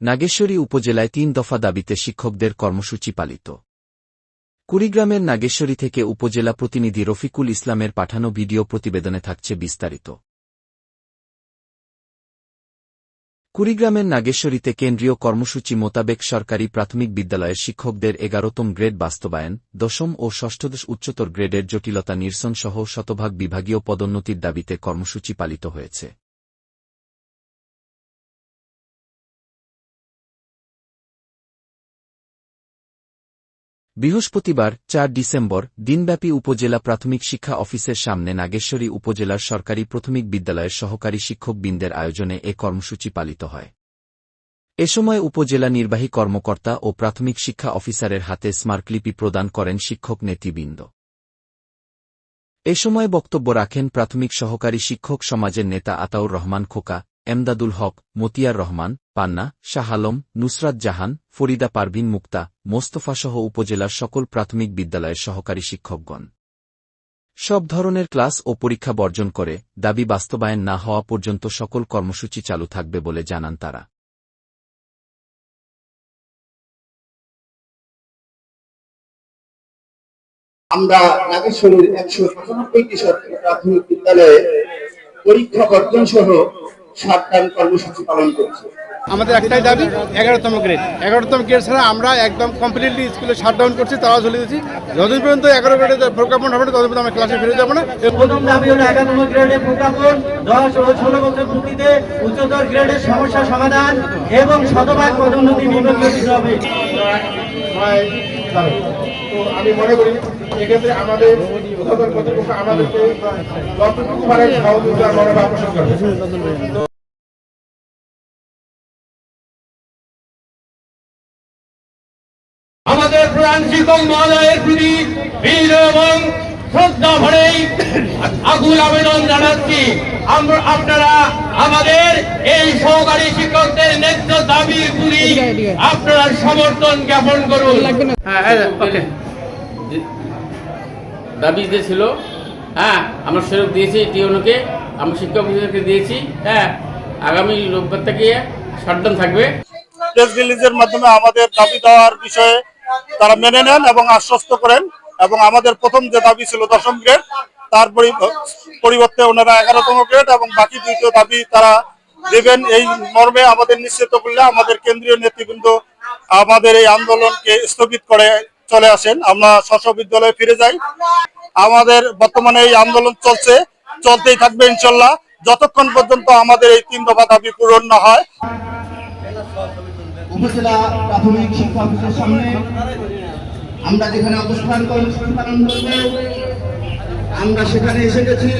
নাগেশ্বরী উপজেলায় তিন দফা দাবিতে শিক্ষকদের কর্মসূচি পালিত। কুড়িগ্রামের নাগেশ্বরী থেকে উপজেলা প্রতিনিধি রফিকুল ইসলামের পাঠানো ভিডিও প্রতিবেদনে থাকছে বিস্তারিত। কুড়িগ্রামের নাগেশ্বরীতে কেন্দ্রীয় কর্মসূচি মোতাবেক সরকারি প্রাথমিক বিদ্যালয়ের শিক্ষকদের এগারোতম গ্রেড বাস্তবায়ন, দশম ও ষষ্ঠদশ উচ্চতর গ্রেডের জটিলতা নিরসন সহ শতভাগ বিভাগীয় পদোন্নতির দাবিতে কর্মসূচি পালিত হয়েছে। বৃহস্পতিবার, চার ডিসেম্বর, দিনব্যাপী উপজেলা প্রাথমিক শিক্ষা অফিসের সামনে নাগেশ্বরী উপজেলার সরকারি প্রাথমিক বিদ্যালয়ের সহকারী শিক্ষকবৃন্দের আয়োজনে এ কর্মসূচি পালিত হয়। এ সময় উপজেলা নির্বাহী কর্মকর্তা ও প্রাথমিক শিক্ষা অফিসারের হাতে স্মারকলিপি প্রদান করেন শিক্ষক নেতৃবৃন্দ। এ সময় বক্তব্য রাখেন প্রাথমিক সহকারী শিক্ষক সমাজের নেতা আতাউর রহমান খোকা, এমদাদুল হক, মতিয়ার রহমান পান্না, শাহ আলম, নুসরাত জাহান, ফরিদা পারভিন মুক্তা মোস্তফাসহ উপজেলার সকল প্রাথমিক বিদ্যালয়ের সহকারী শিক্ষকগণ। সব ধরনের ক্লাস ও পরীক্ষা বর্জন করে দাবি বাস্তবায়ন না হওয়া পর্যন্ত সকল কর্মসূচি চালু থাকবে বলে জানান তারা। আমরা নাগেশ্বরীর একশো সাতানব্বইটি সরকারি প্রাথমিক বিদ্যালয়ে পরীক্ষা বর্জন সহ সাতটান কর্মসূচি পালন করছি। আমাদের একটাই দাবি এগারোতম গ্রেড এগারোতম গ্রেড ছাড়া আমরা একদম কমপ্লিটলি স্কুলে শাটডাউন করছি তারাও চলে গেছি। যতদিন পর্যন্ত এগারো গ্রেডে প্রজ্ঞাপন হবে না ততদিন পর্যন্ত আমরা ক্লাসে ফিরে যাব না। প্রথম দাবি হলো গ্রেডে প্রজ্ঞাপন দশ ও ষোলো বছর ভিত্তিতে উচ্চতর গ্রেডের সমস্যা সমাধান এবং শতভাগ পদোন্নতি দিতে হবে। তো আমি মনে করি এক্ষেত্রে আমাদের কর্তৃপক্ষ আমাদেরকে যতটুকু পারে সহযোগিতার মনোভাব পোষণ করবে। প্রধান শিক্ষক মহোদয়ের প্রতি বীর এবং শ্রদ্ধা ভরেই আকুল আবেদন জানাচ্ছি। আমরা আপনারা আমাদের এই সহকারী শিক্ষকদের ন্যায্য প্রতি আপনারা সমর্থন জ্ঞাপন করুন। দাবি যে ছিল হ্যাঁ আমরা স্বরূপ দিয়েছি টিউনকে আমরা শিক্ষক অফিসারকে দিয়েছি হ্যাঁ আগামী রোববার থেকে শাটডাউন থাকবে। প্রেস রিলিজের মাধ্যমে আমাদের দাবি দেওয়ার বিষয়ে তারা মেনে নেন এবং আশ্বস্ত করেন এবং আমাদের প্রথম যে দাবি ছিল দশম গ্রেড, তার পরিবর্তে ওনারা এগারোতম গ্রেড এবং বাকি দ্বিতীয় দাবি তারা দেবেন। এই মর্মে আমাদের নিশ্চিত করলে আমাদের কেন্দ্রীয় নেতৃবৃন্দ আমাদের এই আন্দোলনকে স্থগিত করে চলে আসেন। আমরা স্ব বিদ্যালয়ে ফিরে যাই। আমাদের বর্তমানে এই আন্দোলন চলছে, চলতেই থাকবে ইনশাল্লাহ। যতক্ষণ পর্যন্ত আমাদের এই তিন দফা দাবি পূরণ না হয় উপজেলা প্রাথমিক শিক্ষা অফিসের সামনে আমরা যেখানে অবস্থান কর্মসূচি আমরা সেখানে এসে গেছি।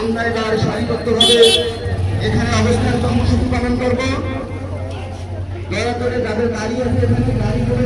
আমরা এবার সারিবদ্ধভাবে এখানে অবস্থান কর্মসূচি পালন করব। দয়া করে যাদের গাড়ি আছে, এখানে গাড়ি করে